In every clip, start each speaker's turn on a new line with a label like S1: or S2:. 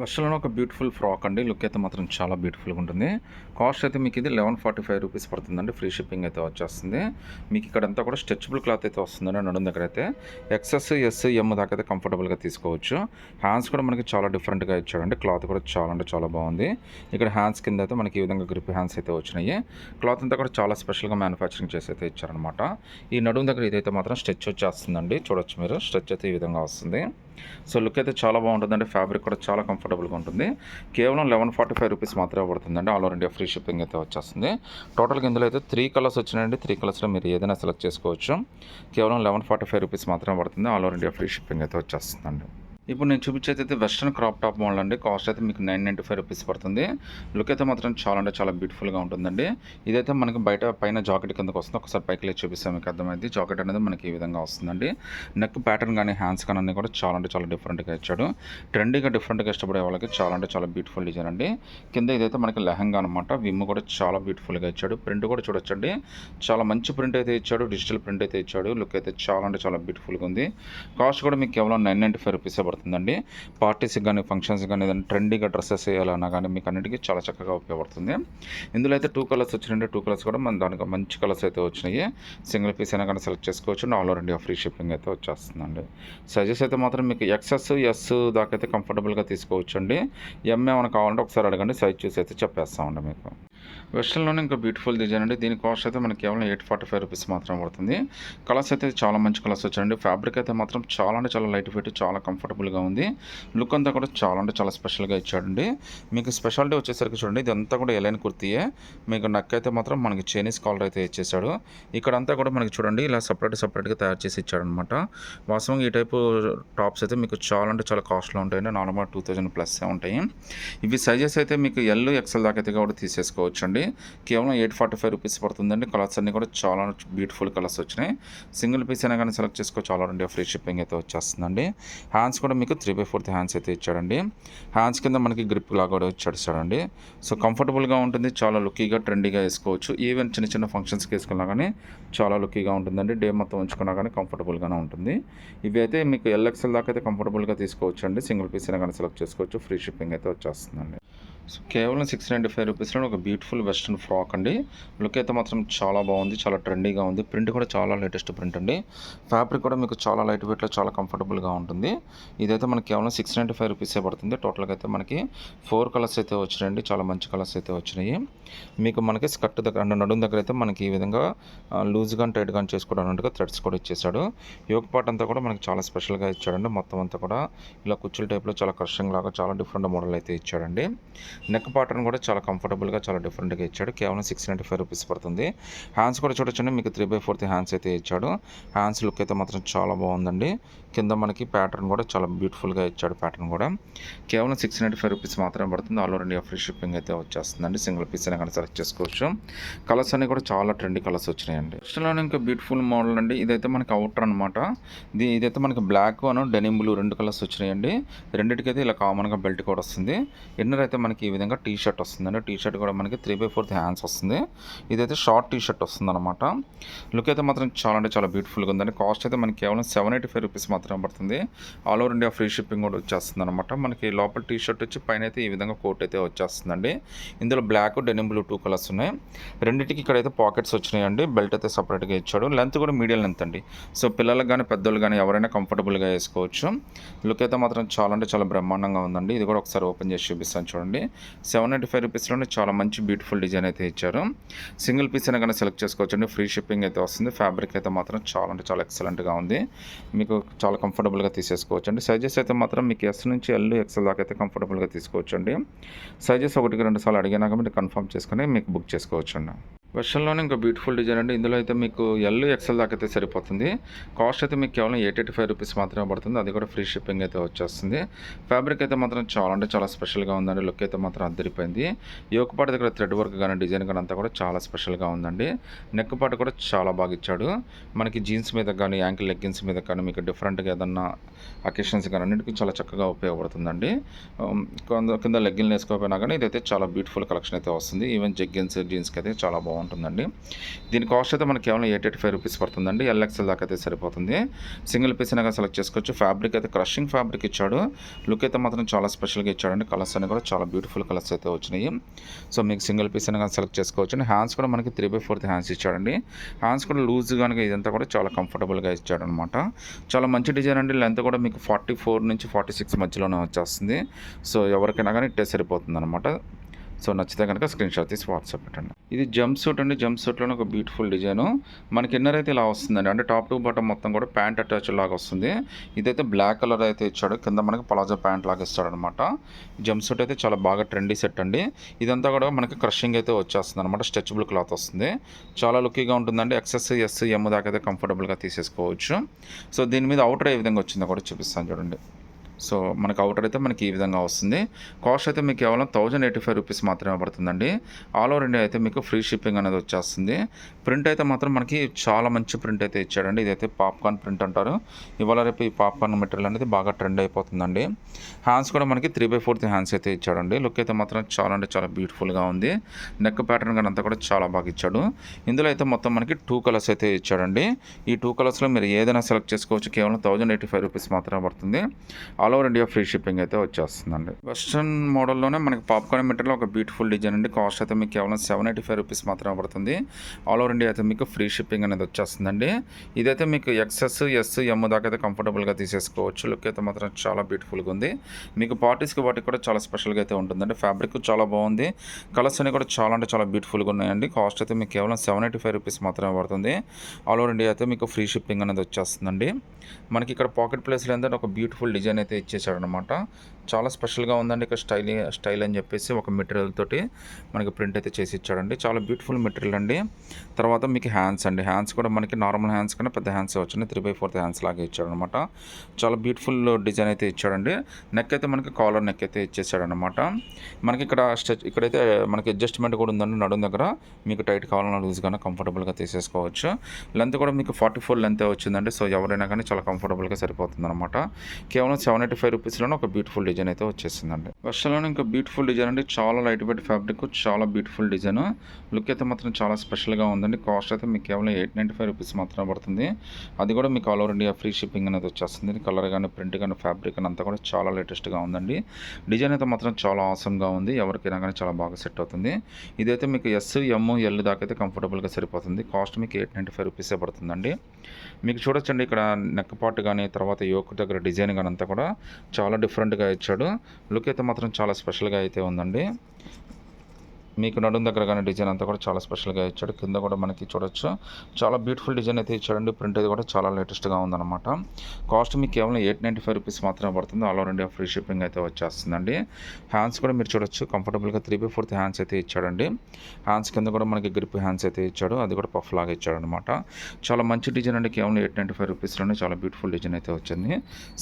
S1: వర్షంలో ఒక beautiful frock అండి. లుక్ అయితే మాత్రం చాలా బ్యూటిఫుల్గా ఉంటుంది. కాస్ట్ అయితే మీకు ఇది లెవెన్ ఫార్టీ ఫైవ్ రూపీస్ పడుతుందండి. ఫ్రీ షిప్పింగ్ అయితే వచ్చేస్తుంది. మీకు ఇక్కడంతా కూడా స్ట్రెచబుల్ క్లాత్ అయితే వస్తుందండి నడుం దగ్గర అయితే. ఎక్సెస్ ఎస్ ఎమ్ దాకా అయితే కంఫర్టబుల్గా తీసుకోవచ్చు. హ్యాండ్స్ కూడా మనకి చాలా డిఫరెంట్గా ఇచ్చాడండి. క్లాత్ కూడా చాలా అంటే చాలా బాగుంది. ఇక్కడ హ్యాండ్స్ కింద అయితే మనకి ఈ విధంగా గ్రిప్ హ్యాండ్స్ అయితే వచ్చినాయి. క్లాత్ అంతా కూడా చాలా స్పెషల్గా మ్యానుఫ్యాక్చరింగ్ చేసి అయితే ఇచ్చారనమాట ఈ నడుం దగ్గర ఇదైతే మాత్రం స్ట్రెచ్ వచ్చేస్తుందండి. చూడొచ్చు మీరు. స్ట్రెచ్ అయితే ఈ విధంగా వస్తుంది. సో లుక్ అయితే చాలా బాగుంటుందండి. ఫ్యాబ్రిక్ కూడా చాలా కంఫర్టబుల్గా ఉంటుంది. కేవలం లెవెన్ ఫార్టీ ఫైవ్ రూపీస్ మాత్రమే పడుతుందండి. All over India free shipping అయితే వచ్చేస్తుంది. టోటల్గా ఇందులో అయితే త్రీ కలర్స్ వచ్చినాయండి. త్రీ కలర్స్లో మీరు ఏదైనా సెలెక్ట్ చేసుకోవచ్చు. కేవలం లెవెన్ ఫార్టీ ఫైవ్ రూపీస్ మాత్రమే పడుతుంది. All over India free shipping అయితే వచ్చేస్తుందండి. ఇప్పుడు నేను చూపించేది అయితే వెస్ట్రన్ క్రాప్ టాప్ మోడల్ అండి. కాస్ట్ అయితే మీకు నైన్ నైంటీ ఫైవ్ రూపీస్ పడుతుంది. లుక్ అయితే మాత్రం చాలా అంటే చాలా బ్యూటిఫుల్గా ఉంటుందండి. ఇదైతే మనకి బయట పైన జాకెట్ కిందకు వస్తుంది. ఒకసారి పైకి లేచి చూపిస్తాం మీకు అర్థమైంది. జాకెట్ అనేది మనకి ఈ విధంగా వస్తుందండి. నెక్ ప్యాటర్న్ కానీ హ్యాండ్స్ కానీ అన్నీ కూడా చాలా అంటే చాలా డిఫరెంట్గా ఇచ్చాడు. ట్రెండీగా డిఫరెంట్గా ఇష్టపడే వాళ్ళకి చాలా అంటే చాలా బ్యూటిఫుల్ డిజైన్ అండి. కింద ఇదైతే మనకి లెహంగా అనమాట విమ్ కూడా చాలా బ్యూటిఫుల్గా ఇచ్చాడు. ప్రింట్ కూడా చూడొచ్చండి. చాలా మంచి ప్రింట్ అయితే ఇచ్చాడు. డిజిటల్ ప్రింట్ అయితే ఇచ్చాడు. లుక్ అయితే చాలా అంటే చాలా బ్యూటిఫుల్గా ఉంది. కాస్ట్ కూడా మీకు కేవలం నైన్ నైంటీ ఫైవ్ రూపీసే ఉపయోగపడుతుందండి. పార్టీస్కి కానీ ఫంక్షన్స్ కానీ ఏదైనా ట్రెండీగా డ్రెస్సెస్ వేయాలన్నా కానీ మీకు అన్నిటికీ చాలా చక్కగా ఉపయోగపడుతుంది. ఇందులో అయితే టూ కలర్స్ వచ్చినాయండి. టూ కలర్స్ కూడా మన దానికి మంచి కలర్స్ అయితే వచ్చినాయి. సింగిల్ పీస్ అయినా కానీ సెలెక్ట్ చేసుకోవచ్చు all over India free shipping అయితే వచ్చేస్తుందండి. సైజెస్ అయితే మాత్రం మీకు ఎక్సెస్ ఎస్ దాకైతే కంఫర్టబుల్గా తీసుకోవచ్చు అండి ఎంఏమైనా కావాలంటే ఒకసారి అడగండి. సైజ్ చూసి అయితే చెప్పేస్తామండి మీకు. వెస్ట్రన్లోనే ఇంకా బ్యూటిఫుల్ డిజైన్ అండి. దీని కాస్ట్ అయితే మనకి కేవలం ఎయిట్ ఫార్టీ ఫైవ్ రూపీస్ మాత్రం పడుతుంది. కలర్స్ అయితే చాలా మంచి కలర్స్ వచ్చాయండి. ఫ్యాబ్రిక్ అయితే మాత్రం చాలా అంటే చాలా లైట్ వెయిట్ చాలా కంఫర్టబుల్గా ఉంది. లుక్ అంతా కూడా చాలా అంటే చాలా స్పెషల్గా ఇచ్చాడండి. మీకు స్పెషాలిటీ వచ్చేసరికి చూడండి ఇదంతా కూడా ఎలైన్ కుర్తీయే. మీకు నక్ అయితే మాత్రం మనకి చైనీస్ కాలర్ అయితే ఇచ్చేసాడు. ఇక్కడంతా కూడా మనకి చూడండి ఇలా సపరేట్ సపరేట్గా తయారు చేసి ఇచ్చాడనమాట. వాస్తవంగా ఈ టైపు టాప్స్ అయితే మీకు చాలా అంటే చాలా కాస్ట్లో ఉంటాయండి. నార్మల్ టూ థౌజండ్ ప్లస్ ఉంటాయి. ఇవి సైజెస్ అయితే మీకు ఎల్ ఎక్సెల్ దాకా అయితే కూడా తీసేసుకోవచ్చు. అండి కేవలం ఎయిట్ ఫార్టీ ఫైవ్ రూపీస్ పడుతుందండి. కలర్స్ అన్నీ కూడా చాలా బ్యూటిఫుల్ కలర్స్ వచ్చినాయి. సింగిల్ పీస్ అయినా కానీ సెలెక్ట్ చేసుకో చాలా రెండు ఫ్రీ షిప్పింగ్ అయితే వచ్చేస్తుందండి. హ్యాండ్స్ కూడా మీకు త్రీ బై ఫోర్త్ హ్యాండ్స్ అయితే ఇచ్చాడండి. హ్యాండ్స్ కింద మనకి గ్రిప్ లాగా కూడా ఇచ్చాడు అండి సో కంఫర్టబుల్గా ఉంటుంది. చాలా లుక్కీగా ట్రెండీగా వేసుకోవచ్చు. ఈవెన్ చిన్న చిన్న ఫంక్షన్స్కి వేసుకున్నా కానీ చాలా లుక్కీగా ఉంటుందండి. డే మొత్తం ఉంచుకున్నా కానీ కంఫర్టబుల్గానే ఉంటుంది. ఇవి అయితే మీకు ఎల్ఎక్స్ఎల్ దాకా అయితే కంఫర్టబుల్గా తీసుకోవచ్చు అండి సింగిల్ పీస్ అయినా కానీ సెలెక్ట్ చేసుకోవచ్చు. ఫ్రీ షిప్పింగ్ అయితే వచ్చేస్తుందండి. సో కేవలం సిక్స్ నైంటీ ఫైవ్ రూపీస్లో ఒక బ్యూటిఫుల్ వెస్ట్రన్ ఫ్రాక్ అండి. లుక్ అయితే మాత్రం చాలా బాగుంది చాలా ట్రెండీగా ఉంది. ప్రింట్ కూడా చాలా లేటెస్ట్ ప్రింట్ అండి. ఫ్యాబ్రిక్ కూడా మీకు చాలా లైట్ వెయిట్లో చాలా కంఫర్టబుల్గా ఉంటుంది. ఇదైతే మనకి కేవలం సిక్స్ నైంటీ ఫైవ్ రూపీసే పడుతుంది. టోటల్గా అయితే మనకి ఫోర్ కలర్స్ అయితే వచ్చినాయండి. చాలా మంచి కలర్స్ అయితే వచ్చినాయి. మీకు మనకి స్కర్ట్ దగ్గర అంటే నడుం దగ్గర అయితే మనకి ఈ విధంగా లూజ్గా టైట్గా చేసుకోవడానికి థ్రెడ్స్ కూడా ఇచ్చేసాడు యోగ పార్ట్ అంతా కూడా మనకి చాలా స్పెషల్గా ఇచ్చాడండి. మొత్తం అంతా కూడా ఇలా కుచ్చుల టైప్లో చాలా క్రషింగ్ లాగా చాలా డిఫరెంట్ మోడల్ అయితే ఇచ్చాడండి. నెక్ పాటర్న్ కూడా చాలా కంఫర్టబుల్గా చాలా డిఫరెంట్గా ఇచ్చాడు. కేవలం సిక్స్ నైంటీ ఫైవ్ రూపీస్ పడుతుంది. హ్యాండ్స్ కూడా చూడొచ్చండి మీకు త్రీ బై ఫోర్త్ హ్యాండ్స్ అయితే ఇచ్చాడు. హ్యాండ్స్ లుక్ అయితే మాత్రం చాలా బాగుందండి. కింద మనకి ప్యాటర్న్ కూడా చాలా బ్యూటిఫుల్గా ఇచ్చాడు ప్యాటర్న్ కూడా. కేవలం సిక్స్ నైంటీ ఫైవ్ రూపీస్ మాత్రమే పడుతుంది. All over India free shipping అయితే వచ్చేస్తుందండి. సింగిల్ పీస్ అయినా కానీ సెలెక్ట్ చేసుకోవచ్చు. కలర్స్ అన్ని కూడా చాలా ట్రెండీ కలర్స్ వచ్చినాయండి. నెక్స్ట్లో ఇంకా బ్యూటిఫుల్ మోడల్ అండి. ఇదైతే మనకి అవుటర్ అనమాట ఇది ఇదైతే మనకి బ్లాక్ అను డెనిమ్ బ్లూ రెండు కలర్స్ వచ్చినాయండి. రెండింటికైతే ఇలా కామన్గా బెల్ట్ కూడా వస్తుంది. ఇన్నర్ అయితే మనకి ఈ విధంగా టీ షర్ట్ వస్తుందండి. టీ షర్ట్ కూడా మనకి త్రీ బై ఫోర్త్ హ్యాండ్స్ వస్తుంది. ఇదైతే షార్ట్ టీ షర్ట్ వస్తుంది అనమాట లుక్ అయితే మాత్రం చాలా అంటే చాలా బ్యూటిఫుల్గా ఉందండి. కాస్ట్ అయితే మనకి కేవలం సెవెన్ ఎయిటీ ఫైవ్ రూపీస్ మాత్రమే పడుతుంది. All over India free shipping కూడా వచ్చేస్తుంది అనమాట మనకి లోపల టీ షర్ట్ వచ్చి పైన అయితే ఈ విధంగా కోట్ అయితే వచ్చేస్తుందండి. ఇందులో black denim blue two colours ఉన్నాయి. రెండింటికి ఇక్కడైతే పాకెట్స్ వచ్చినాయండి. బెల్ట్ అయితే సపరేట్గా ఇచ్చాడు. లెంత్ కూడా మీడియం లెంత్ అండి. సో పిల్లలకు కానీ పెద్దోళ్ళు కానీ ఎవరైనా కంఫర్టబుల్గా వేసుకోవచ్చు. లుక్ అయితే మాత్రం చాలా అంటే చాలా బ్రహ్మాండంగా ఉందండి. ఇది కూడా ఒకసారి ఓపెన్ చేసి చూపిస్తాను చూడండి. సెవెన్ నైంటీ ఫైవ్ రూపీస్లోనే చాలా మంచి బ్యూటిఫుల్ డిజైన్ అయితే ఇచ్చారు. సింగిల్ పీస్ అయినా కానీ సెలెక్ట్ చేసుకోవచ్చండి. ఫ్రీ షిప్పింగ్ అయితే వస్తుంది. ఫ్యాబ్రిక్ అయితే మాత్రం చాలా అంటే చాలా ఎక్సలెంట్గా ఉంది. మీకు చాలా కంఫర్టబుల్గా తీసేసుకోవచ్చండి. సైజెస్ అయితే మాత్రం మీకు ఎస్ నుంచి ఎల్ ఎక్సెల్ దాకా అయితే కంఫర్టబుల్గా తీసుకోవచ్చండి. సైజెస్ ఒకటికి రెండు సార్లు అడిగినాక మీరు కన్ఫర్మ్ చేసుకుని మీకు బుక్ చేసుకోవచ్చు అండి వెర్షన్లోనే ఇంకా బ్యూటిఫుల్ డిజైన్ అండి. ఇందులో అయితే మీకు ఎల్ ఎక్సెల్ దాకా అయితే సరిపోతుంది. కాస్ట్ అయితే మీకు కేవలం ఎయిట్ ఎయిటీ ఫైవ్ రూపీస్ మాత్రమే పడుతుంది. అది కూడా ఫ్రీ షిప్పింగ్ అయితే వచ్చేస్తుంది. ఫ్యాబ్రిక్ అయితే మాత్రం చాలా అంటే చాలా స్పెషల్గా ఉందండి. లుక్ అయితే మాత్రం అద్దరిపోయింది. యోగపాటి దగ్గర థ్రెడ్ వర్క్ కానీ డిజైన్ కానీ అంతా కూడా చాలా స్పెషల్గా ఉందండి. నెక్ పాటు కూడా చాలా బాగా ఇచ్చాడు. మనకి జీన్స్ మీద కానీ యాంకిల్ లెగ్గిన్స్ మీద కానీ మీకు డిఫరెంట్గా ఏదన్నా అకేషన్స్ కానీ అన్నిటికీ చాలా చక్కగా ఉపయోగపడుతుందండి. కింద లెగ్గిన్లు వేసుకోకపోయినా కానీ ఇదైతే చాలా బ్యూటిఫుల్ కలెక్షన్ అయితే వస్తుంది. ఈవెన్ జగ్గిన్స్ జీన్స్కి అయితే చాలా బాగుంది బాగుంటుందండి. దీని కాస్ట్ అయితే మనకి కేవలం ఎయిట్ ఎయిటీ ఫైవ్ రూపీస్ పడుతుందండి. ఎల్ఎక్సెల్ దాకా అయితే సరిపోతుంది. సింగిల్ పీస్ అయినా సెలెక్ట్ చేసుకోవచ్చు. ఫ్యాబ్రిక్ అయితే క్రషింగ్ ఫ్యాబ్రిక్ ఇచ్చాడు. లుక్ అయితే మాత్రం చాలా స్పెషల్గా ఇచ్చాడండి. కలర్స్ అన్ని కూడా చాలా బ్యూటిఫుల్ కలర్స్ అయితే వచ్చినాయి. సో మీకు సింగిల్ పీస్ అయినా సెలెక్ట్ చేసుకోవచ్చు. హ్యాండ్స్ కూడా మనకి త్రీ బై ఫోర్త్ హ్యాండ్స్ ఇచ్చాడండి. హ్యాండ్స్ కూడా లూజ్ కనుక ఇదంతా కూడా చాలా కంఫర్టబుల్గా ఇచ్చాడు అనమాట చాలా మంచి డిజైన్ అండి. లెంత్ కూడా మీకు ఫార్టీ ఫోర్ నుంచి ఫార్టీ సిక్స్ మధ్యలోనే వచ్చేస్తుంది. సో ఎవరికైనా కానీ ఇట్టే సరిపోతుంది అనమాట సో నచ్చితే కనుక స్క్రీన్ షాట్ తీసి వాట్సాప్ పెట్టండి. ఇది జంప్ సూట్ అండి. జంప్ సూట్లోనే ఒక బ్యూటిఫుల్ డిజైన్. మనకి ఇన్నర్ అయితే ఇలా వస్తుందండి. అంటే టాప్ టు బాటమ్ మొత్తం కూడా ప్యాంట్ అటాచ్ లాగా వస్తుంది. ఇదైతే బ్లాక్ కలర్ అయితే ఇచ్చాడు. కింద మనకి పలాజో ప్యాంట్ లాగా ఇస్తాడు అనమాట జంప్ సూట్ అయితే చాలా బాగా ట్రెండీ సెట్ అండి. ఇదంతా కూడా మనకి క్రషింగ్ అయితే వచ్చేస్తుంది అనమాట స్ట్రెచబుల్ క్లాత్ వస్తుంది. చాలా లుక్కీగా ఉంటుందండి. ఎక్సెస్ ఎస్ ఎమ్ దాకా అయితే కంఫర్టబుల్గా తీసేసుకోవచ్చు. సో దీని మీద అవుటర్ ఏ విధంగా వచ్చిందో కూడా చూపిస్తాను చూడండి. సో మనకు అవుటర్ అయితే మనకి ఈ విధంగా వస్తుంది. కాస్ట్ అయితే మీకు కేవలం థౌజండ్ ఎయిటీ ఫైవ్ రూపీస్ మాత్రమే పడుతుందండి. ఆల్ ఓవర్ ఇండియా అయితే మీకు ఫ్రీ షిప్పింగ్ అనేది వచ్చేస్తుంది. ప్రింట్ అయితే మాత్రం మనకి చాలా మంచి ప్రింట్ అయితే ఇచ్చాడండి. ఇదైతే పాప్కార్న్ ప్రింట్ అంటారు. ఇవాళ రేపు ఈ పాప్కార్న్ మెటీరియల్ అనేది బాగా ట్రెండ్ అయిపోతుందండి. హ్యాండ్స్ కూడా మనకి త్రీ బై ఫోర్త్ హ్యాండ్స్ అయితే ఇచ్చాడండి. లుక్ అయితే మాత్రం చాలా అంటే చాలా బ్యూటిఫుల్గా ఉంది. నెక్ ప్యాటర్న్ కానీ అంతా కూడా చాలా బాగా ఇచ్చాడు. ఇందులో అయితే మొత్తం మనకి టూ కలర్స్ అయితే ఇచ్చాడండి. ఈ టూ కలర్స్లో మీరు ఏదైనా సెలెక్ట్ చేసుకోవచ్చు. కేవలం థౌజండ్ ఎయిటీ ఫైవ్ రూపీస్ మాత్రమే పడుతుంది. All over India free shipping అయితే వచ్చేస్తుందండి. వెస్ట్రన్ మోడల్లోనే మనకి పాప్కార్న్ మెటీరియల్ ఒక బ్యూటిఫుల్ డిజైన్ అండి కాస్ట్ అయితే మీకు కేవలం సెవెన్ ఎయిటీ ఫైవ్ రూపీస్ మాత్రమే పడుతుంది. ఆల్ ఓవర్ ఇండియా అయితే మీకు ఫ్రీ షిప్పింగ్ అనేది వచ్చేస్తుందండి. ఇదైతే మీకు ఎక్సెస్ ఎస్ ఎమ్ దాకా అయితే కంఫర్టబుల్గా తీసేసుకోవచ్చు. లుక్ అయితే మాత్రం చాలా బ్యూటిఫుల్గా ఉంది. మీకు పార్టీస్కి వాటికి కూడా చాలా స్పెషల్గా అయితే ఉంటుందండి. ఫ్యాబ్రిక్ చాలా బాగుంది. కలర్స్ అన్ని కూడా చాలా అంటే చాలా బ్యూటిఫుల్గా ఉన్నాయండి. కాస్ట్ అయితే మీకు కేవలం సెవెన్ ఎయిటీ ఫైవ్ రూపీస్ మాత్రమే పడుతుంది. ఆల్ ఓవర్ ఇండియా అయితే మీకు ఫ్రీ షిప్పింగ్ అనేది వచ్చేస్తుందండి. మనకి ఇక్కడ పాకెట్ ప్లేస్లో ఏంటంటే ఒక బ్యూటిఫుల్ డిజైన్ అయితే ఇచ్చేసాడు అనమాట చాలా స్పెషల్గా ఉందండి ఇక్కడ స్టైల్ స్టైల్ అని చెప్పేసి ఒక మెటీరియల్ తోటి మనకి ప్రింట్ అయితే చేసి ఇచ్చాడండి. చాలా బ్యూటిఫుల్ మెటీరియల్ అండి. తర్వాత మీకు హ్యాండ్స్ అండి. హ్యాండ్స్ కూడా మనకి నార్మల్ హ్యాండ్స్ కన్నా పెద్ద హ్యాండ్స్ వచ్చింది త్రీ బై ఫోర్త్ హ్యాండ్స్ లాగా ఇచ్చాడు అనమాట చాలా బ్యూటిఫుల్ డిజైన్ అయితే ఇచ్చాడండి. నెక్ అయితే మనకి కాలర్ నెక్ అయితే ఇచ్చేసాడనమాట మనకి ఇక్కడ స్టెచ్ ఇక్కడైతే మనకి అడ్జస్ట్మెంట్ కూడా ఉందండి నడుం దగ్గర. మీకు టైట్ కావాలన్నా లూజ్గానే కంఫర్టబుల్గా తీసేసుకోవచ్చు. లెంత్ కూడా మీకు ఫార్టీ ఫోర్ లెంత్ వచ్చిందండి. సో ఎవరైనా కానీ చాలా కంఫర్టబుల్గా సరిపోతుంది అనమాట కేవలం సెవెన్ థర్టీ ఫైవ్ రూపీస్లోనే ఒక బ్యూటిఫుల్ డిజైన్ అయితే వచ్చేసిందండి. వర్షంలోనే ఇంకా బ్యూటిఫుల్ డిజైన్ అండి. చాలా లైట్ వెయిట్ ఫ్యాబ్రిక్ చాలా బ్యూటిఫుల్ డిజైన్ లుక్ అయితే మాత్రం చాలా స్పెషల్గా ఉందండి. కాస్ట్ అయితే మీకు కేవలం ఎయిట్ నైంటీ ఫైవ్ రూపీస్ మాత్రమే పడుతుంది. అది కూడా మీకు all over India free shipping అనేది వచ్చేస్తుంది. కలర్ కానీ ప్రింట్ కానీ ఫ్యాబ్రిక్ కానీ అంతా కూడా చాలా లేటెస్ట్గా ఉందండి. డిజైన్ అయితే మాత్రం చాలా ఆసమ్గా ఉంది. ఎవరికైనా కానీ చాలా బాగా సెట్ అవుతుంది. ఇదైతే మీకు ఎస్ ఎమ్ ఎల్ దాకా అయితే కంఫర్టబుల్గా సరిపోతుంది. కాస్ట్ మీకు ఎయిట్ నైంటీ ఫైవ్ రూపీసే పడుతుందండి. మీకు చూడొచ్చండి ఇక్కడ నెక్ పార్ట్ కానీ తర్వాత యోక్ దగ్గర డిజైన్ కానీ అంతా కూడా. చాలా డిఫరెంట్గా ఇచ్చాడు. లుక్ అయితే మాత్రం చాలా స్పెషల్గా అయితే ఉందండి. మీకు నడుం దగ్గర కానీ డిజైన్ అంతా కూడా చాలా స్పెషల్గా ఇచ్చాడు. కింద కూడా మనకి చూడొచ్చు. చాలా బ్యూటిఫుల్ డిజైన్ అయితే ఇచ్చాడండి. ప్రింట్ అది కూడా చాలా లేటెస్ట్గా ఉందన్నమాట. కాస్ట్ మీకు కేవలం ఎయిట్ నైంటీ ఫైవ్ రూపీస్ మాత్రమే పడుతుంది. All over India free shipping అయితే వచ్చేస్తుందండి. హ్యాండ్స్ కూడా మీరు చూడొచ్చు. కంఫర్టబుల్గా త్రీ బై ఫోర్త్ హ్యాండ్స్ అయితే ఇచ్చాడండి. హ్యాండ్స్ కింద కూడా మనకి గ్రిప్ హ్యాండ్స్ అయితే ఇచ్చాడు. అది కూడా పఫ్ లాగా ఇచ్చాడు అనమాట చాలా మంచి డిజైన్ అండి. కేవలం ఎయిట్ నైంటీ ఫైవ్ రూపీస్లోనే చాలా బ్యూటిఫుల్ డిజైన్ అయితే వచ్చింది.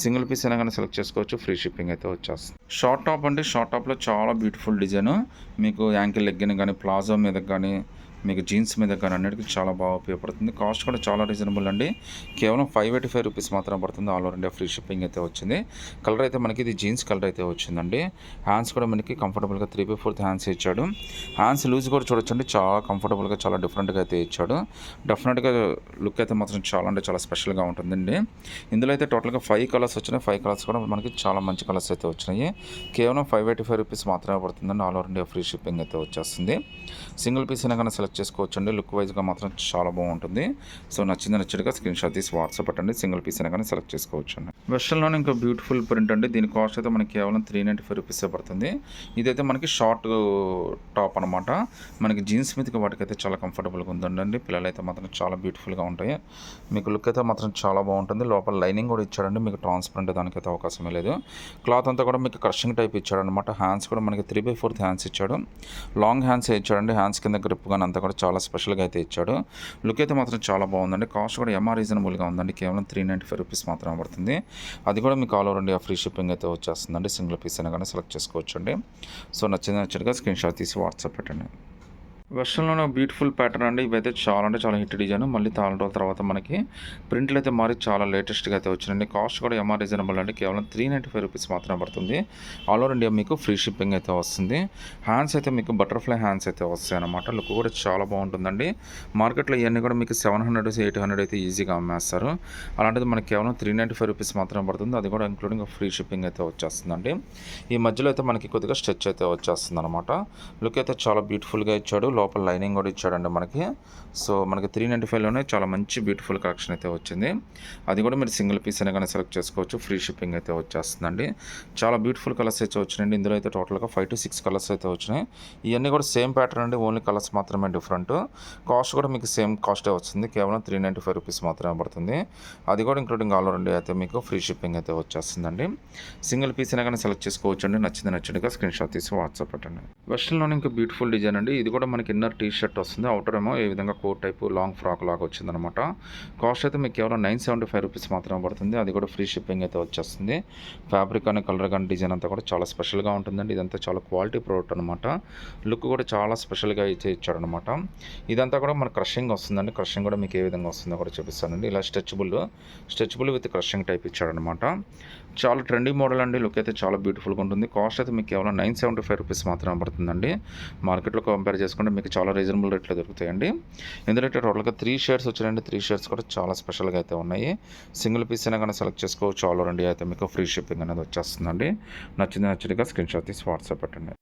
S1: సింగిల్ పీస్ అయినా కానీ సెలెక్ట్ చేసుకోవచ్చు. ఫ్రీ షిప్పింగ్ అయితే వచ్చేస్తుంది. షార్ట్ టాప్ అండి. షార్ట్ టాప్లో చాలా బ్యూటిఫుల్ డిజైన్. మీకు యాంకిల్ లెగ్గిన కానీ ప్లాజో మీద కానీ మీకు జీన్స్ మీద కానీ అన్నిటికీ చాలా బాగా ఉపయోగపడుతుంది. కాస్ట్ కూడా చాలా రీజనబుల్ అండి. కేవలం ఫైవ్ ఎయిటీ ఫైవ్ రూపీస్ మాత్రం పడుతుంది. All over India free shipping అయితే వచ్చింది. కలర్ అయితే మనకి ఇది జీన్స్ కలర్ అయితే వచ్చిందండి. హ్యాండ్స్ కూడా మనకి కంఫర్టబుల్గా త్రీ బై ఫోర్త్ హ్యాండ్స్ ఇచ్చాడు. హ్యాండ్స్ లూజ్ కూడా చూడొచ్చండి. చాలా కంఫర్టబుల్గా చాలా డిఫరెంట్గా అయితే ఇచ్చాడు. డెఫినెట్గా లుక్ అయితే మాత్రం చాలా అంటే చాలా స్పెషల్గా ఉంటుందండి. ఇందులో అయితే టోటల్గా ఫైవ్ కలర్స్ వచ్చినాయి. ఫైవ్ కలర్స్ కూడా మనకి చాలా మంచి కలర్స్ అయితే వచ్చినాయి. కేవలం ఫైవ్ ఎయిటీ ఫైవ్ రూపీస్ మాత్రమే పడుతుందండి. All over India free shipping అయితే వచ్చేస్తుంది. సింగిల్ పీస్ అయినా కానీ సెర్చ్ చేసుకోవచ్చండి. లుక్ వైజ్గా మాత్రం చాలా బాగుంటుంది. సో నచ్చింది నచ్చినట్టుగా స్క్రీన్ షాట్ తీసి వాట్సాప్ పెట్టండి. సింగిల్ పీస్ అయినా కానీ సెలెక్ట్ చేసుకోవచ్చు అండి ఇంకా బ్యూటిఫుల్ ప్రింట్ అండి. దీని కాస్ట్ అయితే మనకి కేవలం త్రీ నైంటీ ఫైవ్ రూపీసే పడుతుంది. ఇదైతే మనకి షార్ట్ టాప్ అనమాట మనకి జీన్స్ మీదకి వాటికైతే చాలా కంఫర్టబుల్గా ఉందండి. పిల్లలు అయితే మాత్రం చాలా బ్యూటిఫుల్గా ఉంటాయి. మీకు లుక్ అయితే మాత్రం చాలా బాగుంటుంది. లోపల లైనింగ్ కూడా ఇచ్చాడండి. మీకు ట్రాన్స్పరెంట్ దానికైతే అవకాశమే లేదు. క్లాత్ అంతా కూడా మీకు క్రషింగ్ టైప్ ఇచ్చాడు అనమాట హ్యాండ్స్ కూడా మనకి త్రీ బై ఫోర్త్ హ్యాండ్స్ ఇచ్చాడు. లాంగ్ హ్యాండ్స్ ఇచ్చాడండి. హ్యాండ్స్ కింద గ్రిప్ కానీ అంతా కూడా చాలా స్పెషల్గా అయితే ఇచ్చాడు. లుక్ అయితే మాత్రం చాలా బాగుందండి. కాస్ట్ కూడా ఎంఆర్ రీజనబుల్గా ఉందండి. కేవలం త్రీ నైంటీ ఫైవ్ రూపీస్ మాత్రమే పడుతుంది. అది కూడా మీకు all over India free shipping అయితే వచ్చేస్తుందండి. సింగిల్ పీస్ అయినా కానీ సెలెక్ట్ చేసుకోవచ్చు అండి సో నచ్చింది నచ్చినట్టుగా స్క్రీన్ షాట్ తీసి వాట్సాప్ పెట్టండి. వెస్ట్రన్‌లోనే బ్యూటిఫుల్ ప్యాటర్న్ అండి. ఇవైతే చాలా అంటే చాలా హిట్ డిజైన్. మళ్ళీ చాలా రోజుల తర్వాత మనకి ప్రింట్లు అయితే మారి చాలా లేటెస్ట్‌గా అయితే వచ్చినాయండి. కాస్ట్ కూడా ఎంఆర్ రీజనబుల్ అండి. కేవలం రూ. 395 రూపీస్ మాత్రమే పడుతుంది. ఆల్ ఓవర్ ఇండియా మీకు ఫ్రీ షిప్పింగ్ అయితే వస్తుంది. హ్యాండ్స్ అయితే మీకు బటర్‌ఫ్లై హ్యాండ్స్ అయితే వస్తాయన్నమాట. లుక్ కూడా చాలా బాగుంటుందండి. మార్కెట్‌లో ఇవన్నీ కూడా మీకు 700, 800 అయితే ఈజీగా అమ్మేస్తారు. అలాంటిది మనకి కేవలం త్రీ నైంటీ ఫైవ్ రూపీస్ మాత్రమే పడుతుంది. అది కూడా ఇంక్లూడింగ్ ఫ్రీ షిప్పింగ్ అయితే వచ్చేస్తుందండి. ఈ మధ్యలో అయితే మనకి కొద్దిగా స్ట్రెచ్ అయితే వచ్చేస్తుంది అనమాట లుక్ అయితే చాలా బ్యూటిఫుల్‌గా ఇచ్చాడు. లోపల లైనింగ్ కూడా ఇచ్చాడండి మనకి. సో, మనకి 395లోనే చాలా మంచి బ్యూటిఫుల్ కలెక్షన్ అయితే వచ్చింది. అది కూడా మీరు సింగిల్ పీస్ అయినా కానీ సెలెక్ట్ చేసుకోవచ్చు. ఫ్రీ షిప్పింగ్ అయితే వచ్చేస్తుందండి. చాలా బ్యూటిఫుల్ కలర్స్ అయితే వచ్చినాయండి. ఇందులో అయితే టోటల్‌గా 5-6 కలర్స్ అయితే వచ్చినాయి. ఇవన్నీ కూడా సేమ్ ప్యాటర్న్ అండి. ఓన్లీ కలర్స్ మాత్రమే డిఫరెంట్. కాస్ట్ కూడా మీకు సేమ్ కాస్టే వస్తుంది. కేవలం త్రీ నైంటీ ఫైవ్ రూపీస్ మాత్రమే పడుతుంది. అది కూడా ఇంక్లూడింగ్ ఆల్ ఓవర్ ఇండియా అయితే మీకు ఫ్రీ షిప్పింగ్ అయితే వచ్చేస్తుందండి. సింగిల్ పీస్ అయినా కానీ సెలెక్ట్ చేసుకోవచ్చు అండి నచ్చింది నచ్చినట్టుగా స్క్రీన్ షాట్ తీసి వాట్సాప్ పెట్టండి. వెస్ట్రన్‌లోనే ఇంకా బ్యూటిఫుల్ డిజైన్ అండి. ఇది కూడా మనకి ఇన్నర్ టీ షర్ట్ వస్తుంది. అవుటర్ ఏమో ఈ విధంగా కోట్ టైపు లాంగ్ ఫ్రాక్ లాగా వచ్చిందనమాట. కాస్ట్ అయితే మీకు కేవలం నైన్ సెవెంటీ ఫైవ్ రూపీస్ మాత్రమే పడుతుంది. అది కూడా ఫ్రీ షిప్పింగ్ అయితే వచ్చేస్తుంది. ఫ్యాబ్రిక్ కానీ, కలర్ కానీ, డిజైన్ అంతా కూడా చాలా స్పెషల్‌గా ఉంటుందండి. ఇదంతా చాలా క్వాలిటీ ప్రోడక్ట్ అనమాట. లుక్ కూడా చాలా స్పెషల్‌గా అయితే ఇచ్చాడనమాట. ఇదంతా కూడా మన క్రషింగ్ వస్తుందండి. క్రషింగ్ కూడా మీకు ఏ విధంగా వస్తుందో కూడా చూపిస్తానండి. ఇలా stretchable, stretchable with crushing type ఇచ్చాడనమాట. చాలా ట్రెండీ మోడల్ అండి. లుక్ అయితే చాలా బ్యూటిఫుల్‌గా ఉంటుంది. కాస్ట్ అయితే మీకు కేవలం రూ. 975 రూపీస్ మాత్రమే పడుతుందండి. మార్కెట్‌లో కంపేర్ చేసుకుంటే మీకు చాలా రీజనబుల్ రేట్‌లో దొరుకుతాయండి. ఎందుకంటే టోటల్‌గా త్రీ షేర్స్ వచ్చాయండి. త్రీ షేర్స్ కూడా చాలా స్పెషల్‌గా అయితే ఉన్నాయి. సింగిల్ పీస్ అయినా కానీ సెలెక్ట్ చేసుకోవచ్చు. ఆల్ ఓవర్ ఇండియా అయితే మీకు ఫ్రీ షిప్పింగ్ అనేది వచ్చేస్తుందండి. నచ్చింది నచ్చినట్టుగా స్క్రీన్‌షాట్ తీసి వాట్సాప్ పెట్టండి.